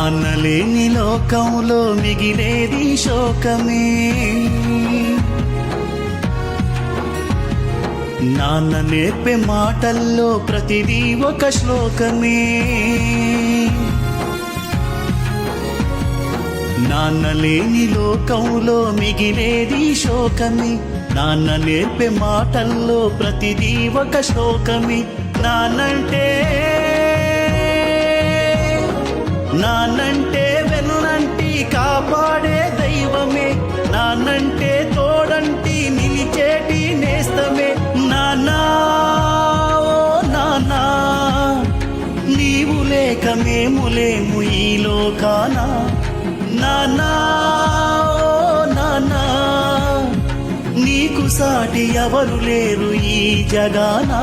నాన్నలేని లోకంలో మిగిలేది శోకమే. నాన్న నేర్పే మాటల్లో ప్రతిదీ ఒక శ్లోకమే. నాన్న లేని లోకంలో మిగిలేది శోకమే. నాన్న నేర్పే మాటల్లో ప్రతిదీ ఒక శ్లోకమే. నాన్నంటే నానంటే వెన్నంటి కాపాడే దైవమే. నానంటే తోడంటి నిలిచేటి నేస్తమే. నానా ఓ నాన్నా నీవు లేక మేము లేము ఈ లోకానా. నానా ఓ నాన్నా నీకు సాటి ఎవరు లేరు ఈ జగానా.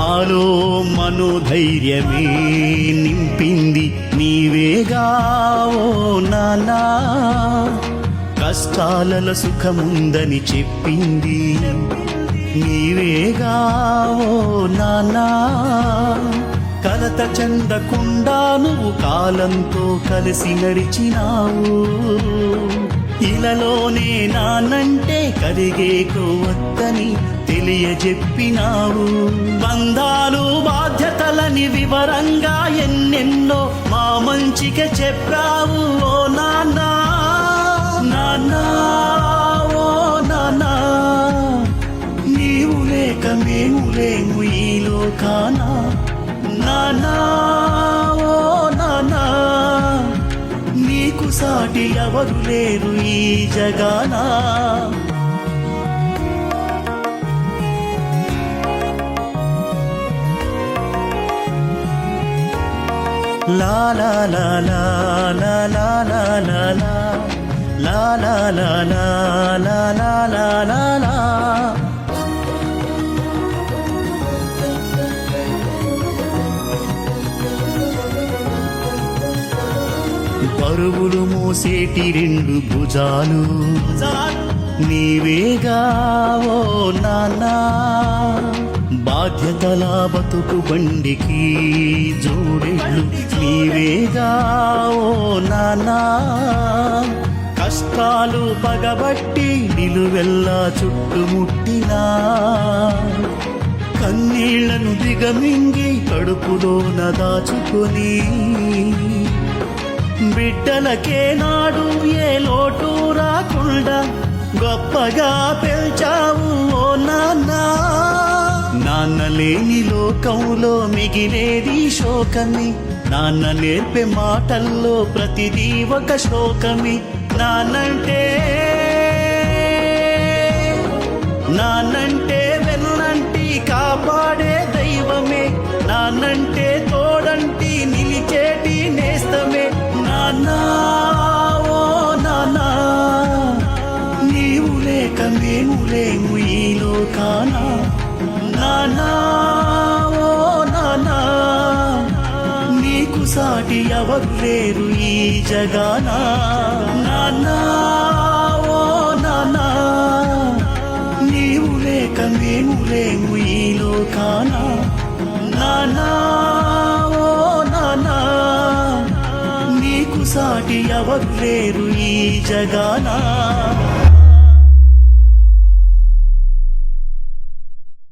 మాలో మనోధైర్యమే నింపింది నీవేగా ఓ నానా. కష్టాలలో సుఖముందని చెప్పింది నీవేగా ఓ నానా. కలత చెందకుండా నువ్వు కాలంతో కలిసి నడిచినావు. ఇలలోనే నానంటే కరిగే కొవ్వొత్తని తెలియజెప్పినావు. బంధాలు బాధ్యతలని వివరంగా ఎన్నెన్నో మా మంచిగా చెప్పావు. ఓ నాన్న నాన్న ఓ నాన్న నీవు లేక మేము లేము ఈ లోకానా. నానా ఓ నానా సాటి ఎవరు లేరు ఈ జగానా లా లా లా లా లా లా లా లా లా లా లా లా లా లా లా లా లా లా పరుగులు మోసేటి రెండు భుజాలు. నీవేగా ఓ బాధ్యతల బతుకు బండికి జోడెళ్ళు. నీవేగావో ఓ కష్టాలు పగబట్టి నిలువెల్లా చుట్టుముట్టినా కన్నీళ్ళను దిగమింగి కడుపులోన దాచుకొని బిడ్డలకే నాడు ఏ లోటు రాకుండా గొప్పగా పెంచావు ఓ నాన్న. నాన్న లేని లోకంలో మిగిలేది శోకమి. నాన్న నేర్పే మాటల్లో ప్రతిదీ ఒక శోకమి నాన్నంటే నాన్నంటే వెన్నంటి కా లేము ఈ లోకాన. నాన్నా ఓ నానా. నీకు సాటి ఎవరు ఈ జగానా. నానా ఓ నానా. నీవు లేక మేము లేము ఈ లోకాన. నానా ఓ నానా. నీకు సాటి ఎవరు ఈ జగానా.